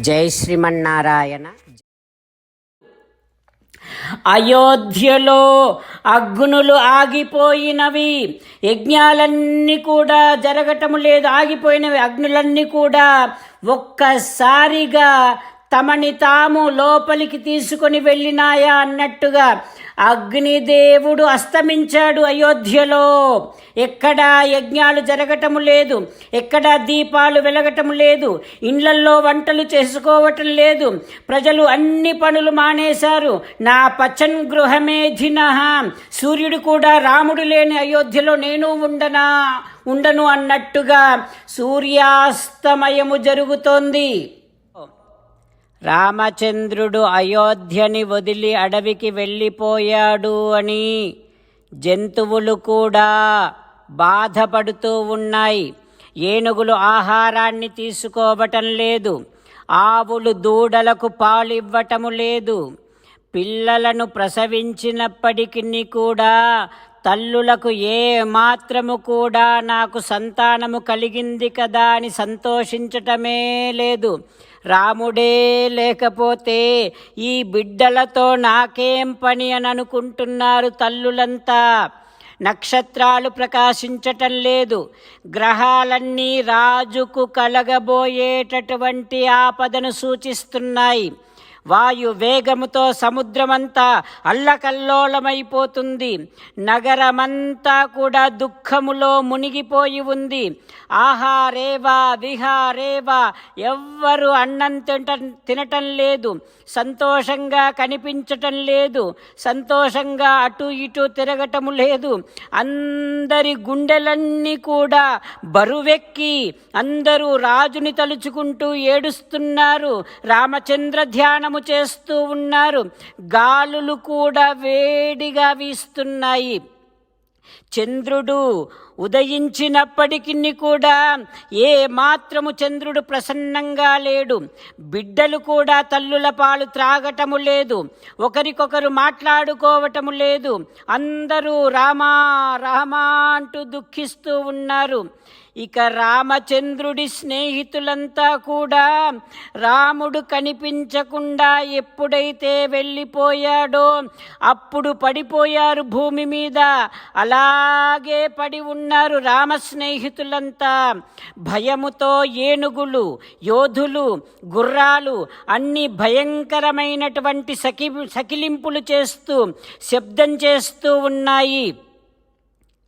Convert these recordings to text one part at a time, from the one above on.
జై శ్రీమన్నారాయణ. అయోధ్యలో అగ్నులు ఆగిపోయినవి యజ్ఞాలన్నీ కూడా జరగటము లేదు ఆగిపోయినవి అగ్నులన్నీ కూడా ఒక్కసారిగా తమని తాము లోపలికి తీసుకొని వెళ్ళినాయా అన్నట్టుగా అగ్నిదేవుడు అస్తమించాడు అయోధ్యలో. ఎక్కడా యజ్ఞాలు జరగటము లేదు ఎక్కడా దీపాలు వెలగటం లేదు ఇండ్లల్లో వంటలు చేసుకోవటం లేదు. ప్రజలు అన్ని పనులు మానేశారు. నా పచ్చన్ గృహమే ధినహ. సూర్యుడు కూడా రాముడు లేని అయోధ్యలో నేను ఉండనా ఉండను అన్నట్టుగా సూర్యాస్తమయము జరుగుతోంది. రామచంద్రుడు అయోధ్యని వదిలి అడవికి వెళ్ళిపోయాడు అని జంతువులు కూడా బాధపడుతూ ఉన్నాయి. ఏనుగులు ఆహారాన్ని తీసుకోవటం లేదు. ఆవులు దూడలకు పాలివ్వటము లేదు. పిల్లలను ప్రసవించినప్పటికీ కూడా తల్లులకు ఏ మాత్రము కూడా నాకు సంతానము కలిగింది కదా అని సంతోషించటమే లేదు. రాముడే లేకపోతే ఈ బిడ్డలతో నాకేం పని అని అనుకుంటున్నారు తల్లులంతా? నక్షత్రాలు ప్రకాశించటం లేదు. గ్రహాలన్నీ రాజుకు కలగబోయేటటువంటి ఆపదను సూచిస్తున్నాయి. వాయు వేగముతో సముద్రమంతా అల్లకల్లోలమైపోతుంది. నగరమంతా కూడా దుఃఖములో మునిగిపోయి ఉంది. ఆహారేవా విహారేవా ఎవ్వరు అన్నం తింట తినటం లేదు. సంతోషంగా కనిపించటం లేదు. సంతోషంగా అటు ఇటు తిరగటము లేదు. అందరి గుండెలన్నీ కూడా బరువెక్కి అందరూ రాజుని తలుచుకుంటూ ఏడుస్తున్నారు. రామచంద్ర ధ్యానం ప్రయాణము చేస్తూ ఉన్నారు. గాలులు కూడా వేడిగా వీస్తున్నాయి. చంద్రుడు ఉదయించినప్పటికీ కూడా ఏ మాత్రము చంద్రుడు ప్రసన్నంగా లేడు. బిడ్డలు కూడా తల్లుల పాలు త్రాగటము లేదు. ఒకరికొకరు మాట్లాడుకోవటము లేదు. అందరూ రామా రామా అంటూ దుఃఖిస్తూ ఉన్నారు. ఇక రామచంద్రుడి స్నేహితులంతా కూడా రాముడు కనిపించకుండా ఎప్పుడైతే వెళ్ళిపోయాడో అప్పుడు పడిపోయారు భూమి మీద. అలాగే పడి ఉన్నారు రామ స్నేహితులంతా. భయముతో ఏనుగులు యోధులు గుర్రాలు అన్ని భయంకరమైనటువంటి సకి సకిలింపులు చేస్తూ శబ్దం చేస్తూ ఉన్నాయి.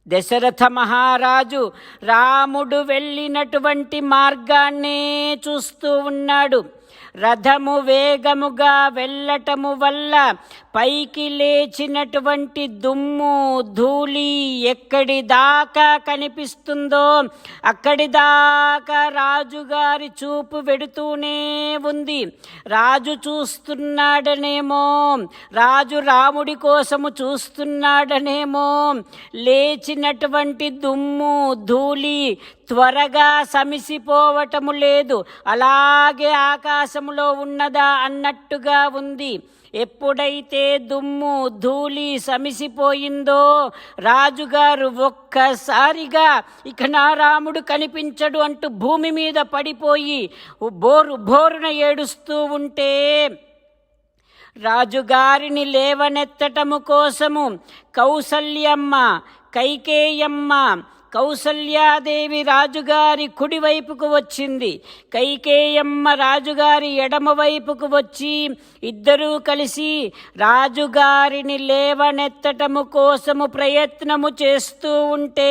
దశరథ మహారాజు రాముడు వెళ్ళినటువంటి మార్గాన్నే చూస్తూ ఉన్నాడు. రథము వేగముగా వెళ్ళటము వల్ల పైకి లేచినటువంటి దుమ్ము ధూళి ఎక్కడి దాకా కనిపిస్తుందో అక్కడి దాకా రాజుగారి చూపు వెడుతూనే ఉంది. రాజు చూస్తున్నాడనేమో రాజు రాముడి కోసము చూస్తున్నాడనేమో లేచినటువంటి దుమ్ము ధూళి త్వరగా సమిసిపోవటము లేదు. అలాగే ఆకాశములో ఉన్నదా అన్నట్టుగా ఉంది. ఎప్పుడైతే దుమ్ము ధూళి సమిసిపోయిందో రాజుగారు ఒక్కసారిగా ఇక నా రాముడు కనిపించడు అంటూ భూమి మీద పడిపోయి బోరు బోరున ఏడుస్తూ ఉంటే రాజుగారిని లేవనెత్తటము కోసము కౌసల్యమ్మ కైకేయమ్మ కౌసల్యాదేవి రాజుగారి కుడివైపుకు వచ్చింది. కైకేయమ్మ రాజుగారి ఎడమవైపుకు వచ్చి ఇద్దరూ కలిసి రాజుగారిని లేవనెత్తటము కోసము ప్రయత్నము చేస్తూ ఉంటే